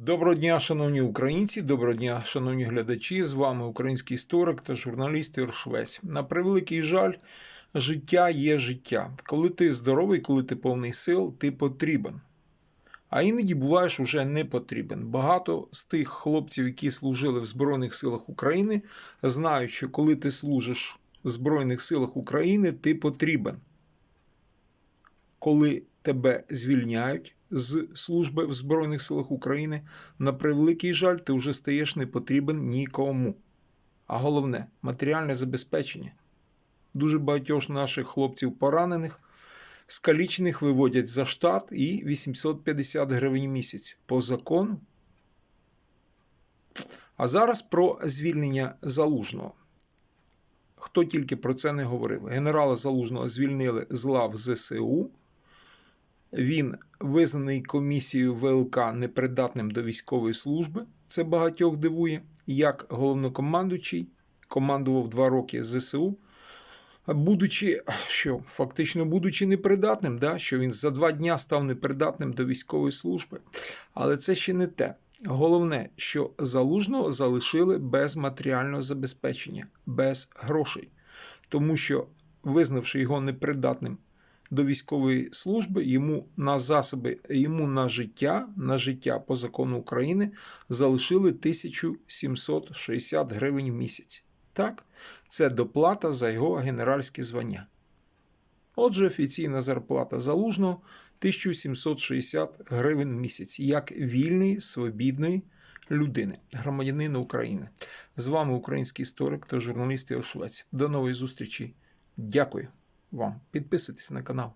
Доброго дня, шановні українці, доброго дня, шановні глядачі. З вами український історик та журналіст Ігор На превеликий жаль, життя є життя. Коли ти здоровий, коли ти повний сил, ти потрібен. А іноді буваєш уже не потрібен. Багато з тих хлопців, які служили в Збройних силах України, знають, що коли ти служиш в Збройних силах України, ти потрібен. Коли тебе звільняють з служби в Збройних силах України, на превеликий жаль, ти вже стаєш не потрібен нікому. А головне матеріальне забезпечення. Дуже багатьох наших хлопців поранених, скалічених виводять за штат і 850 гривень місяць по закону. А зараз про звільнення залужного. Хто тільки про це не говорив? Генерала Залужного звільнили з лав ЗСУ. Він визнаний комісією ВЛК непридатним до військової служби. Це багатьох дивує. Як головнокомандуючий командував два роки ЗСУ, будучи, що фактично будучи непридатним, да, що він за два дня став непридатним до військової служби. Але це ще не те. Головне, що залужного залишили без матеріального забезпечення, без грошей, тому що, визнавши його непридатним до військової служби, йому на засоби, йому на життя, на життя по закону України залишили 1760 гривень в місяць. Так, це доплата за його генеральське звання. Отже, офіційна зарплата залужного 1760 гривень в місяць, як вільної, свобідної людини, громадянина України. З вами український історик та журналіст Його До нової зустрічі. Дякую вам. Підписуйтесь на канал.